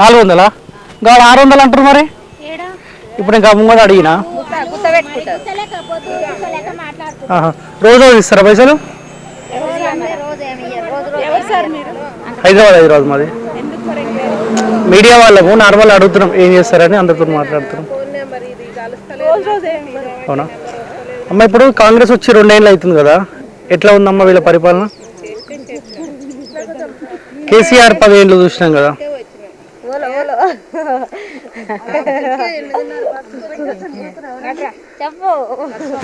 నాలుగు వందలా? ఇంకా ఆరు వందలు అంటారు మరి? ఇప్పుడు ఇంకా ముంగడు అడిగినా. రోజు రోజు ఇస్తారా పైసలు? హైదరాబాద్ హైదరాబాద్ మాది. మీడియా వాళ్ళకు నార్మల్ అడుగుతున్నాం ఏం చేస్తారని అందరితో మాట్లాడుతున్నాం. అవునా? అమ్మ ఇప్పుడు కాంగ్రెస్ వచ్చి రెండేళ్ళు అవుతుంది కదా ఎట్లా ఉందమ్మా వీళ్ళ పరిపాలన? కేసీఆర్ పదేళ్ళు చూసినాం కదా.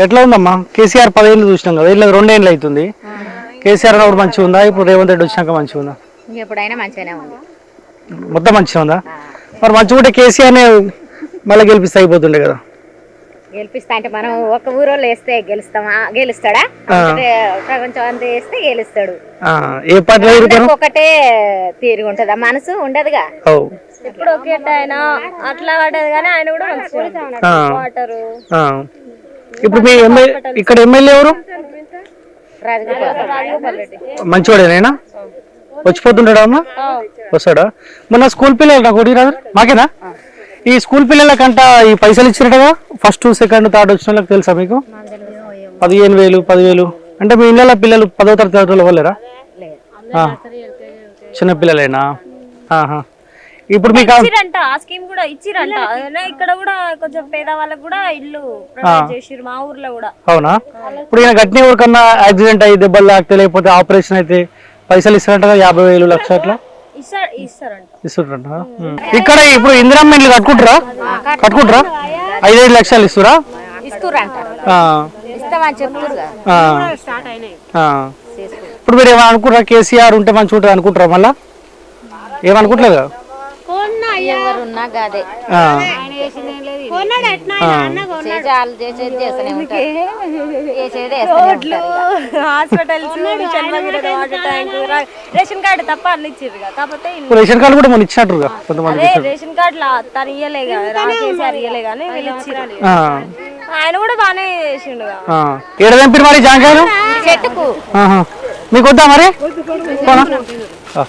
ఎట్లా ఉందమ్మా? కేసీఆర్ పదేళ్ళు చూసినాం కదా ఇట్లా రెండేళ్ళు అవుతుంది. కేసీఆర్ అన్నప్పుడు మంచిగా ఉందా? ఇప్పుడు రేవంత్ రెడ్డి వచ్చినాక మంచిగా ఉందా? ఎప్పుడైనా మంచిగానే ఉంది. మొత్తం మంచిగా ఉందా? మరి మంచిగా ఉంటే కేసీఆర్నే మళ్ళీ గెలిపిస్తే అయిపోతుండే కదా. గెలిపిస్తా అంటే మనం ఒక ఊరోళ్ళు వేస్తే గెలుస్తామా? గెలుస్తాడా? అంటే ప్రపంచం అంతా వేస్తే గెలుస్తాడు. ఏ ఒకటే తీరుగా ఉంటది. ఆ మనసు ఉండదుగా. ఇప్పుడు ఒకే ఆయన అట్లా పడ్డది కానీ ఆయన కూడా వాటరు. ఇప్పుడు మీ ఇక్కడ ఎమ్మెల్యే ఎవరు? రాజగోపాల్ మంచివాడేనా? వచ్చిపోతుంటాడా అమ్మా? వస్తాడా? మొన్న స్కూల్ పిల్లలు నాకు ఒకటి రాదు మాకేనా? ఈ స్కూల్ పిల్లలకంట ఈ పైసలు కదా ఫస్ట్ సెకండ్ థర్డ్ వచ్చిన వాళ్ళకి తెలుసా మీకు? పదిహేను వేలు పదివేలు. అంటే మీ ఇళ్ళ పిల్లలు పదో తరగతి ఆ. చిన్న పిల్లలేనా. ఇప్పుడు మీకు ఆ- స్కీమ్ కూడా ఇచ్చిరంట. అదే ఇక్కడ కూడా కొంచెం పేద వాళ్ళకి కూడా ఇల్లు ప్రొవైడ్ చేసిర్రు మా ఊర్లో కూడా. అవునా? ఇప్పుడు ఈయన గట్టిన ఎవరికన్నా యాక్సిడెంట్ అయ్యి దెబ్బలు తాకితే లేకపోతే ఆపరేషన్ అయితే పైసలు ఇస్తారంట యాభై వేలు లక్ష అట్లా? ఇస్తారు ఇస్తారంట. ఇక్కడ ఇప్పుడు ఇందిరమ్మ ఇల్లు కట్టుకుంటారా. కట్టుకుంటారా? ఐదైదు లక్షలు ఇస్తురా. ఇప్పుడు మీరు ఏమైనా అనుకుంటారా కేసీఆర్ ఉంటే మంచిగా ఉంటుంది అనుకుంటారా మళ్ళా? ఏమనుకుంటలేదు? కదా ఎవరున్నా గాదే ఆ, చేజాలు చేసేది చేస్తూనే ఉంటారు చేసేది వేస్తూనే ఉంటారు ఇక. Hospitals mission Bhagiratha water tank ration card తప్ప అన్ని ఇచ్చిర్రు కదా. కాకపోతే రేషన్ కార్డు కూడా మనం ఇచ్చినట్టుగా కొంతమంది అదే రేషన్ కార్డు లా తను ఇయ్యలే కదా కేసీఆర్ ఇయ్యలే కానీ వీళ్ళు ఇచ్చిర్రు. ఆ, ఆయన కూడా బాగానే ఆ. ఏడ తెంపిరు మరి జాంకాయలు? చెట్టుకు. ఆహా. మీకు వద్దా మరి? పోనా? ఆ.